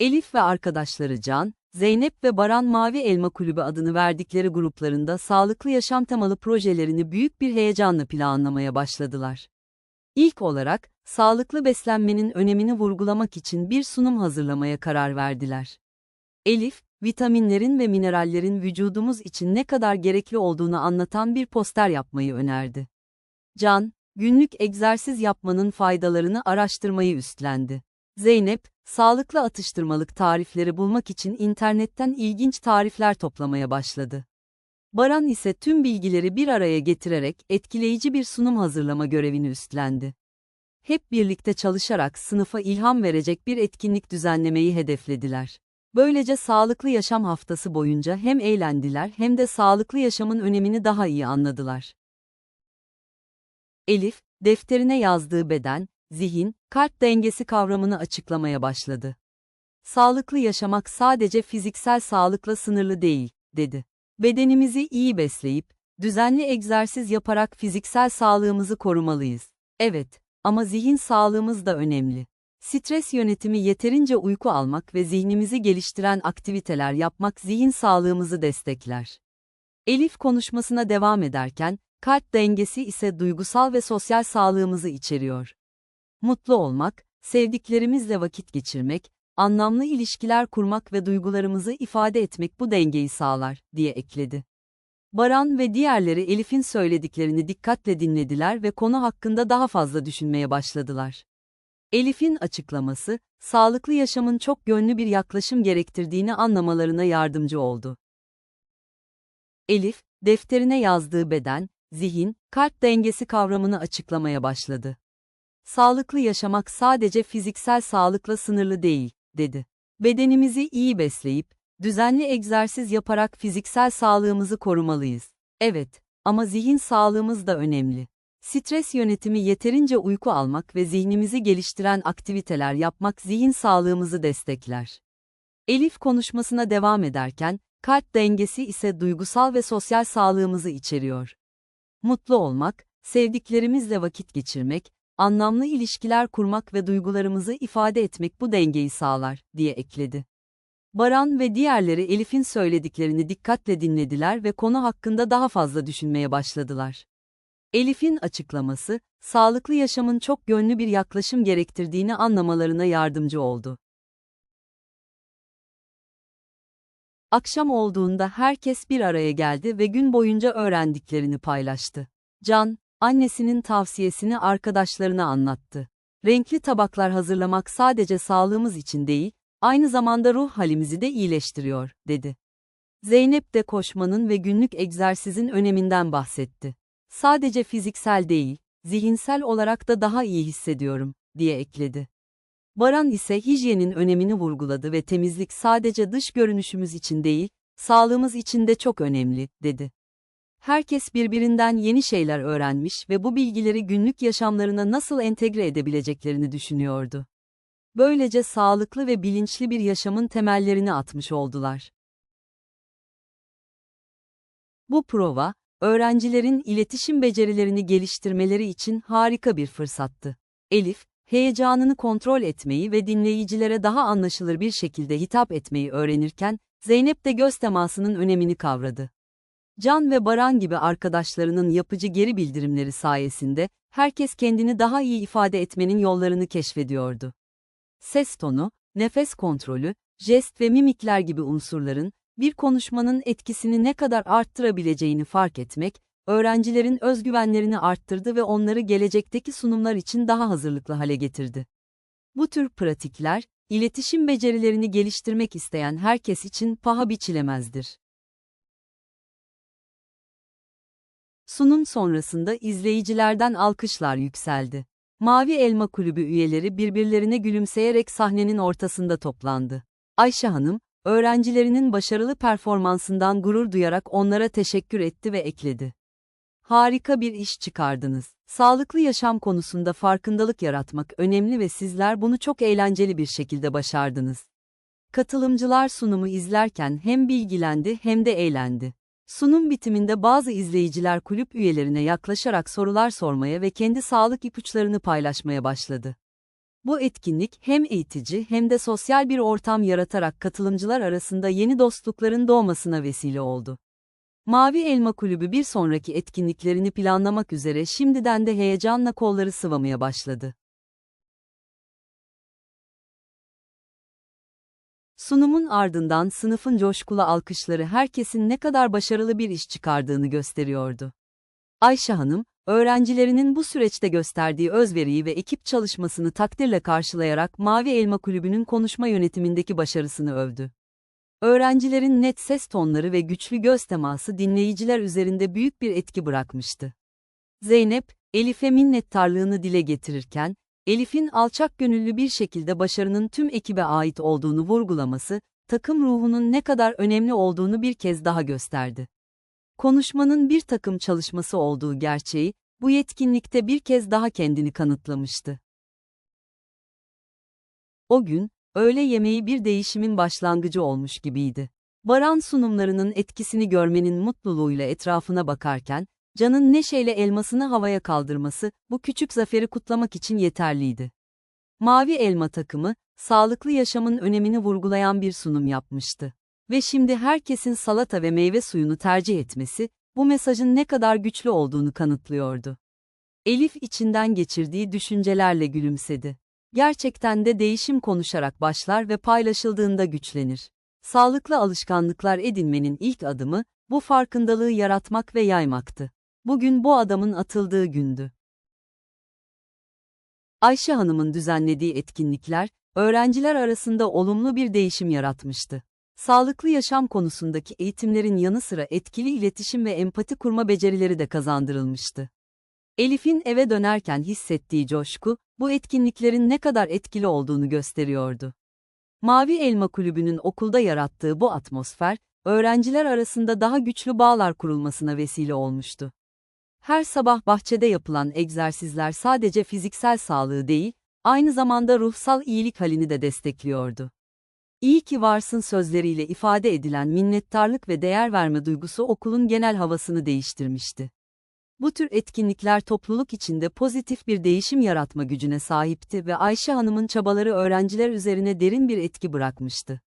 Elif ve arkadaşları Can, Zeynep ve Baran Mavi Elma Kulübü adını verdikleri gruplarında sağlıklı yaşam temalı projelerini büyük bir heyecanla planlamaya başladılar. İlk olarak, sağlıklı beslenmenin önemini vurgulamak için bir sunum hazırlamaya karar verdiler. Elif, vitaminlerin ve minerallerin vücudumuz için ne kadar gerekli olduğunu anlatan bir poster yapmayı önerdi. Can, günlük egzersiz yapmanın faydalarını araştırmayı üstlendi. Zeynep, sağlıklı atıştırmalık tarifleri bulmak için internetten ilginç tarifler toplamaya başladı. Baran ise tüm bilgileri bir araya getirerek etkileyici bir sunum hazırlama görevini üstlendi. Hep birlikte çalışarak sınıfa ilham verecek bir etkinlik düzenlemeyi hedeflediler. Böylece sağlıklı yaşam haftası boyunca hem eğlendiler hem de sağlıklı yaşamın önemini daha iyi anladılar. Elif, defterine yazdığı beden, zihin, kalp dengesi kavramını açıklamaya başladı. Sağlıklı yaşamak sadece fiziksel sağlıkla sınırlı değil, dedi. Bedenimizi iyi besleyip, düzenli egzersiz yaparak fiziksel sağlığımızı korumalıyız. Evet, ama zihin sağlığımız da önemli. Stres yönetimi yeterince uyku almak ve zihnimizi geliştiren aktiviteler yapmak zihin sağlığımızı destekler. Elif konuşmasına devam ederken, kalp dengesi ise duygusal ve sosyal sağlığımızı içeriyor. Mutlu olmak, sevdiklerimizle vakit geçirmek, anlamlı ilişkiler kurmak ve duygularımızı ifade etmek bu dengeyi sağlar, diye ekledi. Baran ve diğerleri Elif'in söylediklerini dikkatle dinlediler ve konu hakkında daha fazla düşünmeye başladılar. Elif'in açıklaması, sağlıklı yaşamın çok yönlü bir yaklaşım gerektirdiğini anlamalarına yardımcı oldu. Elif, defterine yazdığı beden, zihin, kalp dengesi kavramını açıklamaya başladı. Sağlıklı yaşamak sadece fiziksel sağlıkla sınırlı değil, dedi. Bedenimizi iyi besleyip, düzenli egzersiz yaparak fiziksel sağlığımızı korumalıyız. Evet, ama zihin sağlığımız da önemli. Stres yönetimi yeterince uyku almak ve zihnimizi geliştiren aktiviteler yapmak zihin sağlığımızı destekler. Elif konuşmasına devam ederken, kalp dengesi ise duygusal ve sosyal sağlığımızı içeriyor. Mutlu olmak, sevdiklerimizle vakit geçirmek, anlamlı ilişkiler kurmak ve duygularımızı ifade etmek bu dengeyi sağlar, diye ekledi. Baran ve diğerleri Elif'in söylediklerini dikkatle dinlediler ve konu hakkında daha fazla düşünmeye başladılar. Elif'in açıklaması, sağlıklı yaşamın çok yönlü bir yaklaşım gerektirdiğini anlamalarına yardımcı oldu. Akşam olduğunda herkes bir araya geldi ve gün boyunca öğrendiklerini paylaştı. Can, annesinin tavsiyesini arkadaşlarına anlattı. Renkli tabaklar hazırlamak sadece sağlığımız için değil, aynı zamanda ruh halimizi de iyileştiriyor, dedi. Zeynep de koşmanın ve günlük egzersizin öneminden bahsetti. Sadece fiziksel değil, zihinsel olarak da daha iyi hissediyorum, diye ekledi. Baran ise hijyenin önemini vurguladı ve temizlik sadece dış görünüşümüz için değil, sağlığımız için de çok önemli, dedi. Herkes birbirinden yeni şeyler öğrenmiş ve bu bilgileri günlük yaşamlarına nasıl entegre edebileceklerini düşünüyordu. Böylece sağlıklı ve bilinçli bir yaşamın temellerini atmış oldular. Bu prova, öğrencilerin iletişim becerilerini geliştirmeleri için harika bir fırsattı. Elif, heyecanını kontrol etmeyi ve dinleyicilere daha anlaşılır bir şekilde hitap etmeyi öğrenirken, Zeynep de göz temasının önemini kavradı. Can ve Baran gibi arkadaşlarının yapıcı geri bildirimleri sayesinde, herkes kendini daha iyi ifade etmenin yollarını keşfediyordu. Ses tonu, nefes kontrolü, jest ve mimikler gibi unsurların, bir konuşmanın etkisini ne kadar arttırabileceğini fark etmek, öğrencilerin özgüvenlerini arttırdı ve onları gelecekteki sunumlar için daha hazırlıklı hale getirdi. Bu tür pratikler, iletişim becerilerini geliştirmek isteyen herkes için paha biçilemezdir. Sunum sonrasında izleyicilerden alkışlar yükseldi. Mavi Elma Kulübü üyeleri birbirlerine gülümseyerek sahnenin ortasında toplandı. Ayşe Hanım, öğrencilerinin başarılı performansından gurur duyarak onlara teşekkür etti ve ekledi. Harika bir iş çıkardınız. Sağlıklı yaşam konusunda farkındalık yaratmak önemli ve sizler bunu çok eğlenceli bir şekilde başardınız. Katılımcılar sunumu izlerken hem bilgilendi hem de eğlendi. Sunum bitiminde bazı izleyiciler kulüp üyelerine yaklaşarak sorular sormaya ve kendi sağlık ipuçlarını paylaşmaya başladı. Bu etkinlik hem eğitici hem de sosyal bir ortam yaratarak katılımcılar arasında yeni dostlukların doğmasına vesile oldu. Mavi Elma Kulübü bir sonraki etkinliklerini planlamak üzere şimdiden de heyecanla kolları sıvamaya başladı. Sunumun ardından sınıfın coşkulu alkışları herkesin ne kadar başarılı bir iş çıkardığını gösteriyordu. Ayşe Hanım, öğrencilerinin bu süreçte gösterdiği özveriyi ve ekip çalışmasını takdirle karşılayarak Mavi Elma Kulübü'nün konuşma yönetimindeki başarısını övdü. Öğrencilerin net ses tonları ve güçlü göz teması dinleyiciler üzerinde büyük bir etki bırakmıştı. Zeynep, Elif'e minnettarlığını dile getirirken, Elif'in alçak gönüllü bir şekilde başarının tüm ekibe ait olduğunu vurgulaması, takım ruhunun ne kadar önemli olduğunu bir kez daha gösterdi. Konuşmanın bir takım çalışması olduğu gerçeği, bu yetkinlikte bir kez daha kendini kanıtlamıştı. O gün, öğle yemeği bir değişimin başlangıcı olmuş gibiydi. Baran sunumlarının etkisini görmenin mutluluğuyla etrafına bakarken, Can'ın neşeyle elmasını havaya kaldırması, bu küçük zaferi kutlamak için yeterliydi. Mavi Elma takımı, sağlıklı yaşamın önemini vurgulayan bir sunum yapmıştı. Ve şimdi herkesin salata ve meyve suyunu tercih etmesi, bu mesajın ne kadar güçlü olduğunu kanıtlıyordu. Elif içinden geçirdiği düşüncelerle gülümsedi. Gerçekten de değişim konuşarak başlar ve paylaşıldığında güçlenir. Sağlıklı alışkanlıklar edinmenin ilk adımı, bu farkındalığı yaratmak ve yaymaktı. Bugün bu adamın atıldığı gündü. Ayşe Hanım'ın düzenlediği etkinlikler, öğrenciler arasında olumlu bir değişim yaratmıştı. Sağlıklı yaşam konusundaki eğitimlerin yanı sıra etkili iletişim ve empati kurma becerileri de kazandırılmıştı. Elif'in eve dönerken hissettiği coşku, bu etkinliklerin ne kadar etkili olduğunu gösteriyordu. Mavi Elma Kulübü'nün okulda yarattığı bu atmosfer, öğrenciler arasında daha güçlü bağlar kurulmasına vesile olmuştu. Her sabah bahçede yapılan egzersizler sadece fiziksel sağlığı değil, aynı zamanda ruhsal iyilik halini de destekliyordu. İyi ki varsın sözleriyle ifade edilen minnettarlık ve değer verme duygusu okulun genel havasını değiştirmişti. Bu tür etkinlikler topluluk içinde pozitif bir değişim yaratma gücüne sahipti ve Ayşe Hanım'ın çabaları öğrenciler üzerine derin bir etki bırakmıştı.